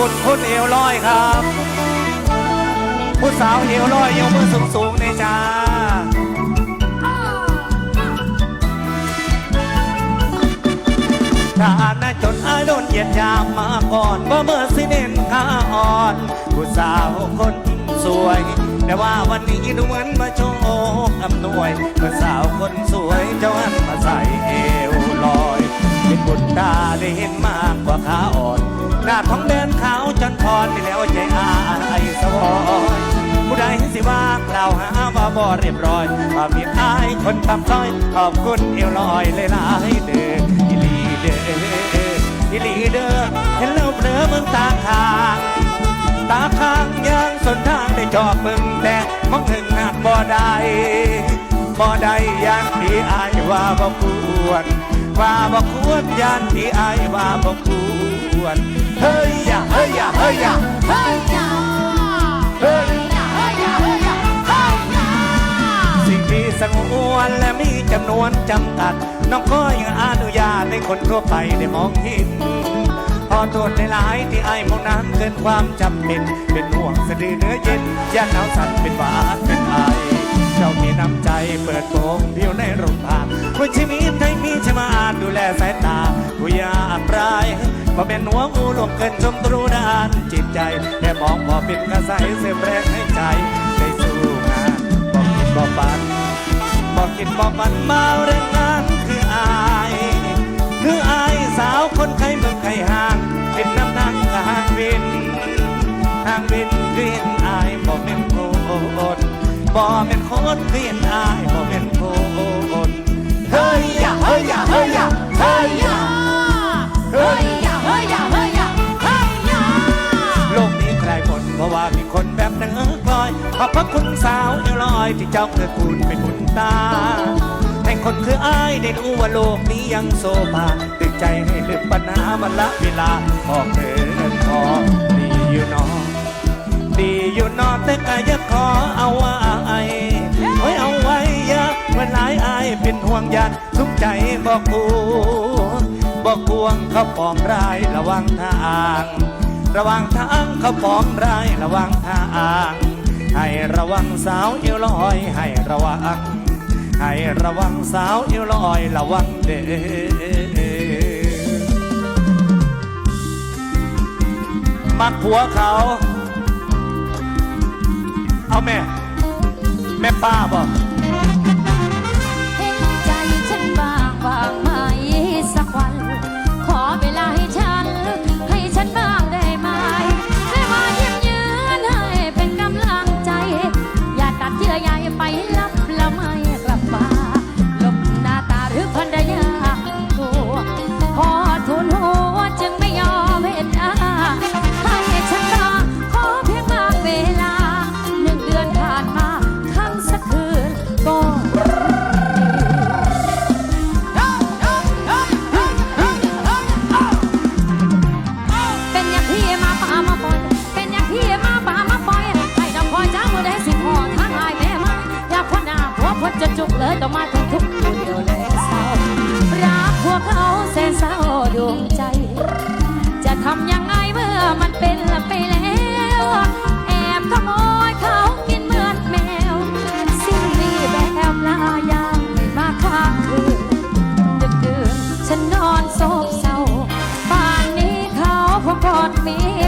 บุญคุณเอวลอยครับผู้สาวเอวลอยยกมือสูงสูงๆในจ้าฐานะจนอาโดนเหยียดยามมาก่อนว่าเมื่อสิเน้นขาอ่อนผู้สาวคนสวย แต่ว่าวันนี้ดูเหมือนมาโชคอำนวยผู้สาวคนสวยเจ้าหันมาใส่เอวลอยเป็น บุญตาได้เห็นมากกว่าขาอ่อน หน้าท้องเดินขาวจนพรไปแล้วใจอายสวอยผู้ใดสิว่ากล่าวหาว่าบ่เรียบร้อยความผิดอายคนทำซ้อย ขอบคุณเอวลอยเลยลายเด้ออีหลีเด้ออีหลีเด้อเห็นแล้วเผลอเมืองตาคางตาข้างยังสนทางได้จอบมึงแต่มองถึงหนักบ่ได้บ่ได้ยานที่อาย ว่าบ่ควร ว่าบ่ควรยานที่อายว่าบ่ควร เฮ้ยอย่าเฮ้ยอย่าเฮ้ยอย่าเฮ้ยจ้าเฮ้ยเฮ้ยจ้าเฮ้ยจ้าเฮ้ยจ้าสิ่งที่สงวนและมีจำนวนจำกัด น้องก็ยังอนุญาตให้คนทั่วไปได้มองเห็นพอโทษในหลายๆที่ไอ้มองนั้นเกินความจำเป็น เป็นห่วงสะดือเนื้อเย็นย่านหนาวสั่นเป็นหวาดเป็นไอ เจ้ามีน้ำใจเปิดโปงผิวในโรงทานคุณชีวิตให้มีชมาอาจดูแลสายตาผู้ยากปลายพอเป็นหัวงูหลงเกินชมตรูดานจิตใจแค่มองพอเป็นกระใสเสียแรงให้ใจได้สู้งานบอกคิดบอกบันบอกคิดบอกบันมาเรื่องงานคืออาย คืออายสาวคนไข้เมืองไข้ห่างเป็น บอกเป็นคนคือเห็นอายบอกเป็นคนเฮ้ยอย่าเฮ้ยอย่าเฮ้ยอย่าเฮ้ยอย่าเฮ้ยจ้าเฮ้ยจ้าเฮ้ยจ้าเฮ้ยจ้าโลกนี้ใครหมดเพราะว่ามีคนแบบเนื้อกลอยขอบพระคุณสาวเอวลอยที่เจ้าเพื่อคุณเป็นบุญตาให้คนคืออ้ายได้รู้ว่าโลกนี้ยังโซบาตึกใจให้ลืมปัญหามันละเวลาบอกเถิดพอดีอยู่เนอ ดีอยู่นอนแต่ก็อยังขอเอาไว้ไว้เอาไว้ยาเมื่อหลายอายเป็นห่วงยันทุกใจบอกกูบอกกวงเขาปองร้ายระวังทาง ระวังทางเขาปองร้ายระวังทางให้ระวังสาวเอวลอย ให้ระวัง ให้ระวังสาวเอวลอยระวังเด้มักผัวเขา เอาแม่ แม่ป้าบอก มันเป็นไปแล้ว แอบขโมยเขากินเหมือนแมวสิ่งดีแบบลายางไม่มาค้างคืนดึกดื่นฉันนอนโศกเศร้าป่านนี้เขาพอกอดเมีย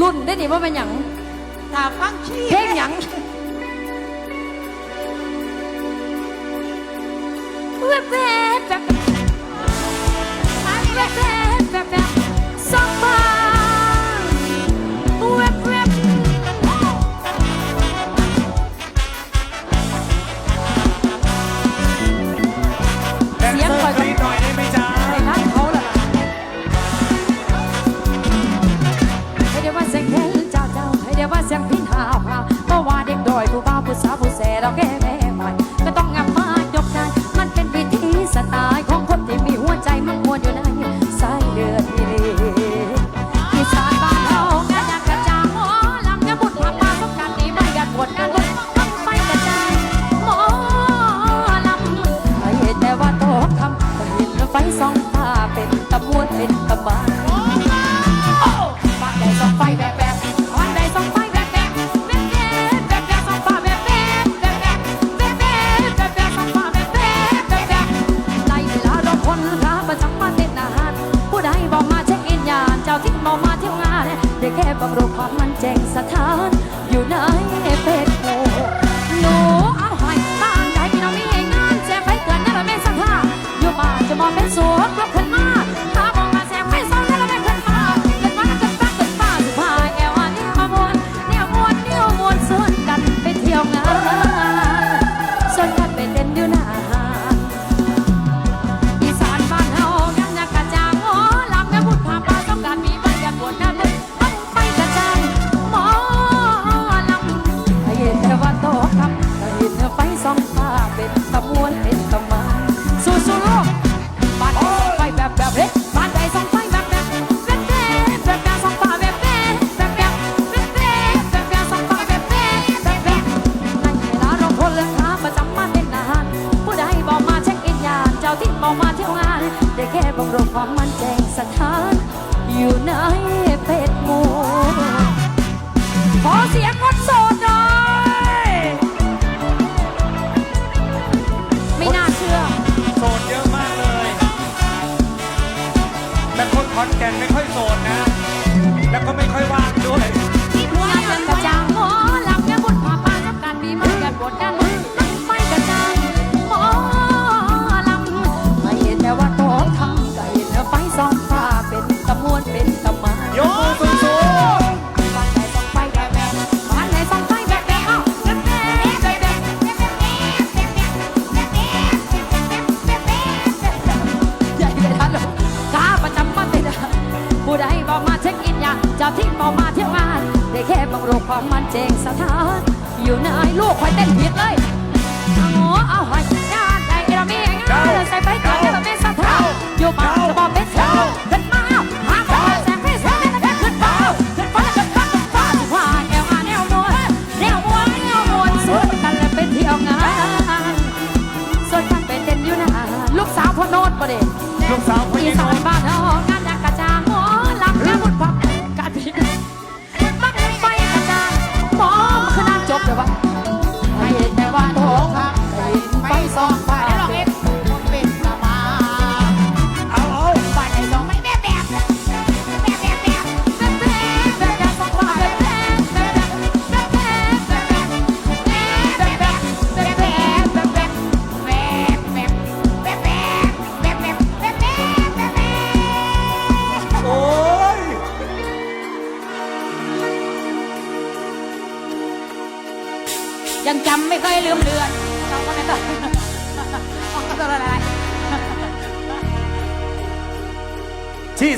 รุ่นได้นิว่าเป็นหยังถ้าฟังชี้เพลงหยังเพื่อแพ้บ será que โรคความมันเจงสถานอยู่นายลูกคอยเต้นผิดเลยเอาหัวเอาหอยงานใดเรามีงานใส่ไปก่อนเราเป็สถานอยู่บ้านจะบอกเป็นเช้าขึ้นมาหางตาแสงพี่แสงแม่ขึ้นฟ้าขึ้นฟ้าขึ้นฟ้าขึ้นฟ้าขึ้นฟ้าแนวมาแนวมวลแนวมวลแนวมวลสุดกันแล้วเป็นเที่ยวงานส่วนทางเป็นเต้นอยู่นานลูกสาวพ่อโนดประเด็นลูกสาวพ่อโนดบ้า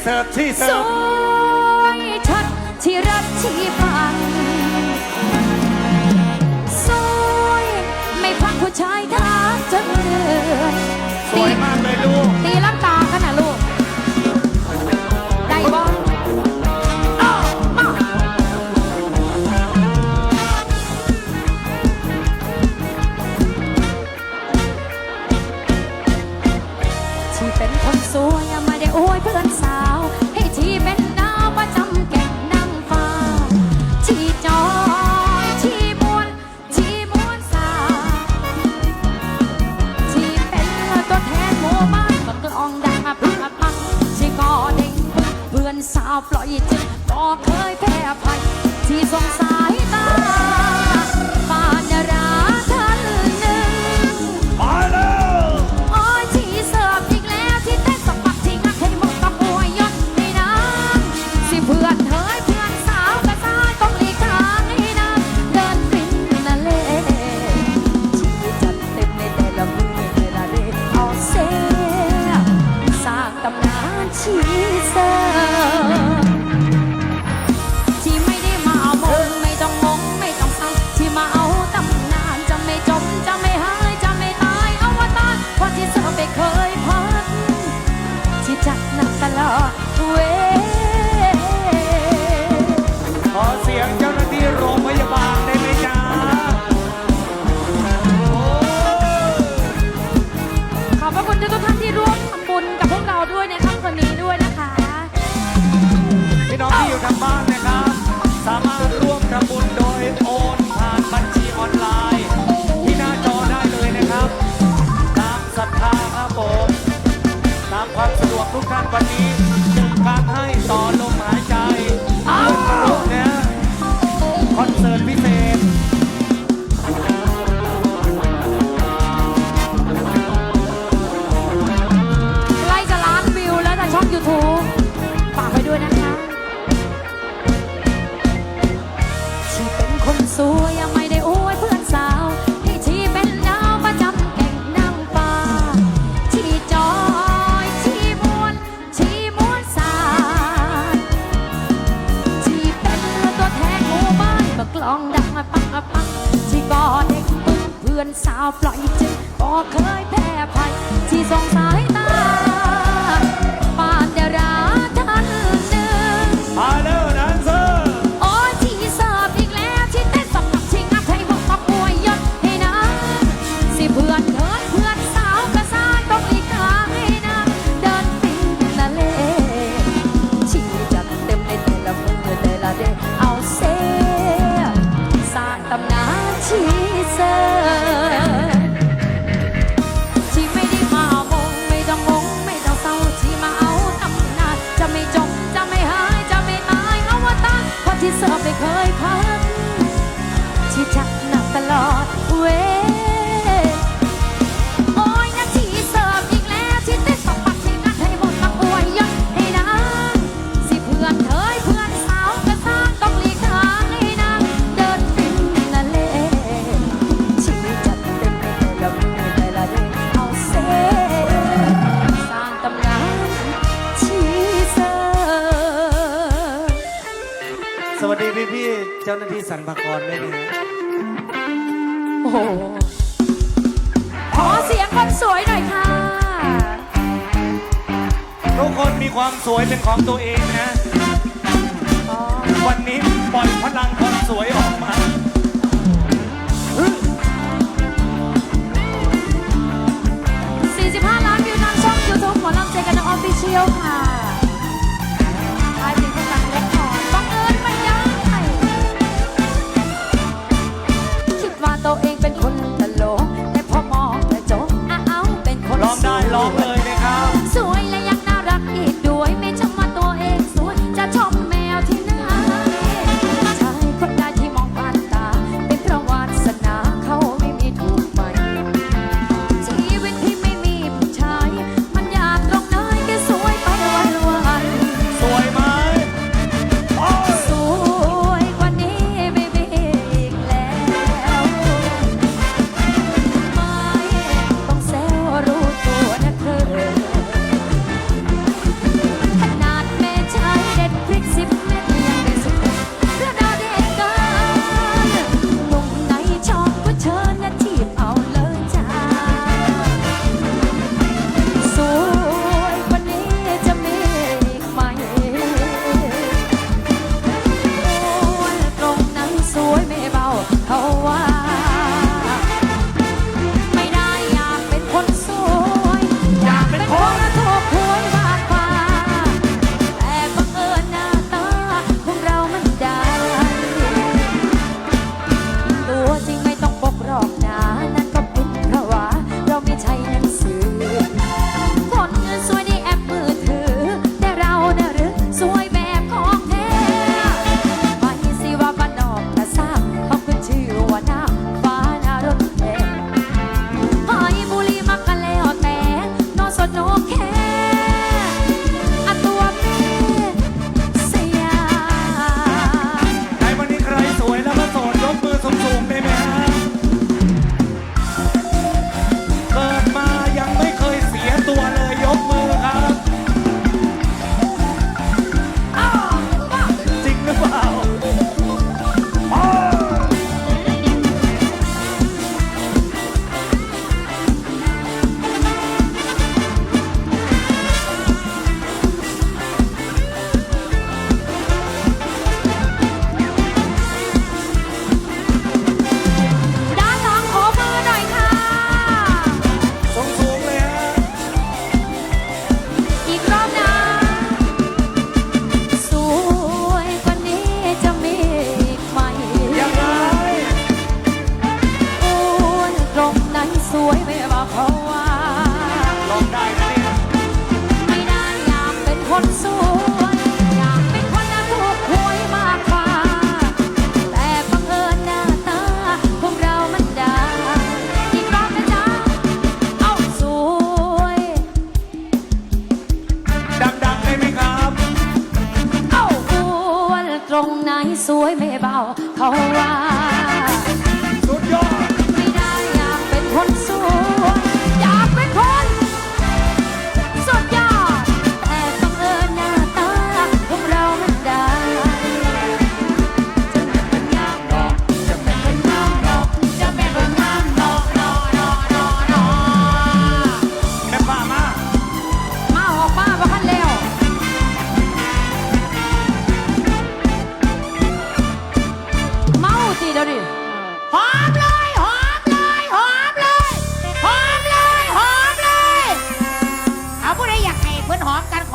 เสิร์ฟที่เสิร์ฟวยชัดที่รักที่ฟังสวยไม่พักผัวชายไท สาวปล่อยใจบอกเคย เป็นของตัวเองนะ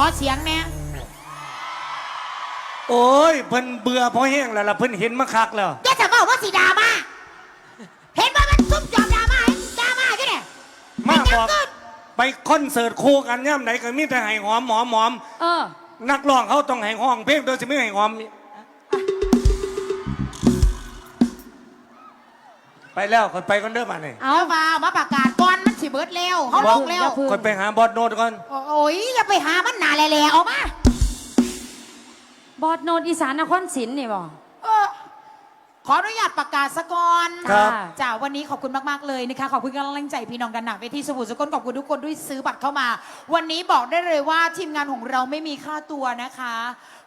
อเสียงแม่โอ้ยเพิ่นเบื่อเพราะแห้งแล้วล่ะเพิ่นเห็นมาคักแล้ว จะถามว่าว่าสีดามาเห็นว่ามันซุ่มจอบดามาเห็นดามาแค่ไหนมาบอกไปกึ๊บ ไปคอนเสิร์ตคู่กันย่ำไหนก็มีแต่ไห้หอมหอมหอมออ นักร้องเขาต้องไห้ห้องเพลงโดยสิไม่ไห้หอม ไปแล้วคนไปคนเดิอมาเนี่ยเอามามาประกาศก่อน สิเบิดแล้วเขาลงแล้วค่อยไปหาบอสโนดก่อน โอ้ยอย่าไปหามันหนาแล้วออกมาบอดโนดอีสานนครศิลป์นี่บอกขออนุญาตประกาศสกอนครับจ้าวันนี้ขอบคุณมาก ๆ เลยนะคะ ขอบคุณกำลังใจพี่น้องกันหนักเวทีสมุทรสกลขอบคุณทุกคนด้วยซื้อบัตรเข้ามา วันนี้บอกได้เลยว่าทีมงานของเราไม่มีค่าตัวนะคะ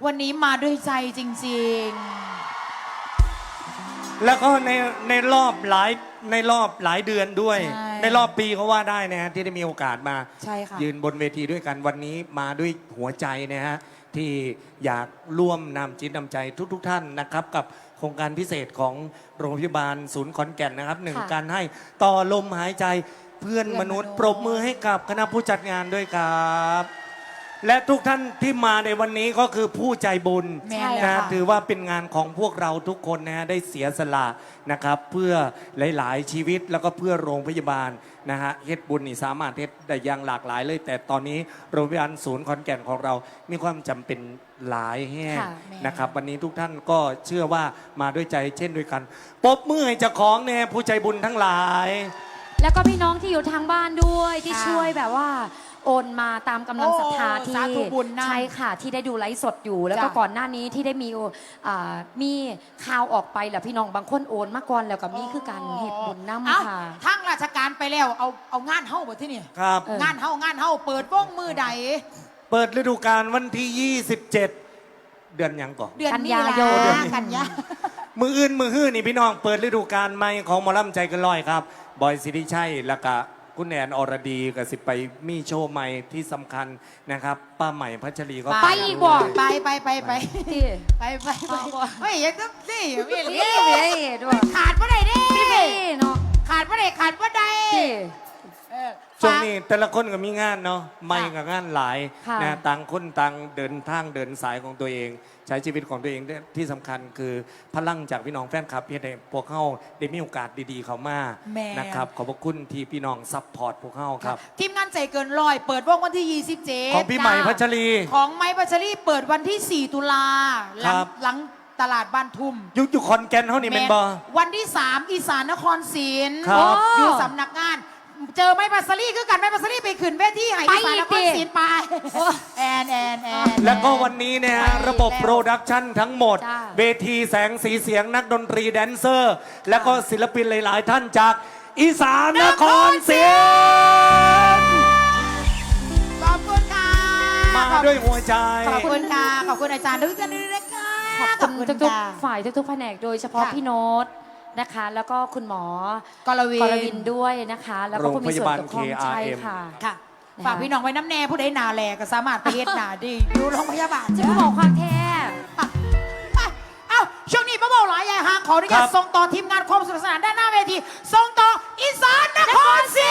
วันนี้มาด้วยใจจริง ๆ แล้วก็ในในรอบหลายในรอบหลายเดือนด้วย ในรอบปีเขาว่าได้นะฮะที่ได้มีโอกาสมา ใช่ค่ะ ยืนบนเวทีด้วยกันวันนี้มาด้วยหัวใจนะฮะที่อยากร่วมนำจิตนำใจทุกๆท่านนะครับ กับโครงการพิเศษของโรงพยาบาลศูนย์ขอนแก่นนะครับหนึ่งค่ะการให้ต่อลมหายใจเพื่อนเพื่อนมนุษย์มนุษย์ ปรบมือให้กับคณะผู้จัดงานด้วยครับ และทุกท่านที่มาในวันนี้ก็คือผู้ใจบุญแม่นนะแล้วฮะค่ะถือว่าเป็นงานของพวกเราทุกคนนะฮะได้เสียสละนะครับ เพื่อหลาย ๆ ชีวิตแล้วก็เพื่อโรงพยาบาลนะฮะเฮ็ดบุญนี่สามารถเฮ็ดได้อย่างหลากหลายเลย แต่ตอนนี้โรงพยาบาลศูนย์ขอนแก่นของเรา มีความจำเป็นหลายแห่งค่ะนะครับ วันนี้ทุกท่านก็เชื่อว่ามาด้วยใจเช่นด้วยกันปรบมือให้เจ้าของเนี่ยผู้ใจบุญทั้งหลาย แล้วก็พี่น้องที่อยู่ทางบ้านด้วยที่ค่ะช่วยแบบว่า โอนมาตามกำลังศรัทธาโอ้ที่สาธุบุญนะ ใช่ค่ะ ที่ได้ดูไลฟ์สดอยู่ แล้วก็จ้ะก่อนหน้านี้ที่ได้มีอ่ามีข่าวออกไปแหละพี่น้องบางคนโอนมาก่อนแล้วก็มีคือการเหตุบุญเอ้าน้ำค่ะทั้งราชการไปแล้วเอาเอางานเฮ้าบ่ที่นี่ครับ เออ งานเฮ้างานเฮ้าเปิดวงมือใด เปิดฤดูกาลวันที่ 27 เดือนหยังก่อน เดือนกันนี้ยาละยนกันยา มืออื่นมือฮื้อนี่พี่น้องเปิดฤดูกาลใหม่ของหมอลำใจเกันลอยครับ บอยสิริชัยแล้วก็ คุณแอนอรดีกับสิไปมีโชว์ใหม่ที่สำคัญนะครับป้าใหม่พัชรีก็ไปอีกบ่ไปไปไปไปที่ ไปไปไปเอาบ่ เฮ้ยอยังต้องนี่มีนี่นี่เว้ยด้วยขาดบ่ได้เด้พี่เว้ยเนาะขาดบ่ได้ขาดบ่ได้ที่เออ ช่วงนี้แต่ละคนก็มีงานเนาะไม่กับงานหลายค่ะนะต่างคนต่างเดินทางเดินสายของตัวเอง ใช้ชีวิตของตัวเองที่สำคัญคือพลังจากพี่น้องแฟนคลับเพื่อให้พวกเขาได้มีโอกาสดีๆเขามาแม่ นะครับขอบพระคุณที่พี่น้องซัพพอร์ตพวกเขาครับ ทีมงานใจเกินร้อยเปิดวงวันที่ 27ของพี่ใหม่พัชรีของไม้พัชรีเปิดวันที่ 4 ตุลาหลัครับ หลังตลาดบ้านทุ่มอยุคอยู่คอนแกนเขานี่เป็นบอ วันที่ 3 อีสานนครศรีลครับ อยู่สำนักงาน เจอไม้พัสรีคือกันไม้พัสรีไปขึ้นเวทีให้ไปอีสานอีนกครดิศรีลไปแอนแอนแอนแล้วก็วันนี้เนี่ยฮะไประบบแล้วโปรดักชันทั้งหมดจ้าเวทีแสงสีเสียงนักดนตรีแดนเซอร์ แล้วก็ศิลปินหลาย ๆ ท่านจากอีสานนครศรีขอบคุณค่ะมาด้วยหัวใจ ขอบคุณค่ะขอบคุณอาจารย์ทุกท่านด้วยนะคะขอบคุณทุกค่ะๆฝ่ายทุกๆแผนกโดยเฉพาะค่ะพี่โน้ต นะคะ แล้วก็คุณหมอกรวิวินด้วยนะคะ แล้วก็ผู้มีส่วนเกี่ยวข้องยาใช่ค่ะ ค่ะ ฝากพี่น้องไว้น้ำแน่ผู้ใดหนาแลก็สามารถไปเฮ็ดหนาดีอยู่โรงพยาบาลจะเด้อ บอกความแท้เอ้าช่วงนี้ป้าเบาหลายใหญ่หางขออนุญาตส่งต่อทีมงานความสนุกสนานด้านหน้าเวทีส่งต่ออีสานนครศรี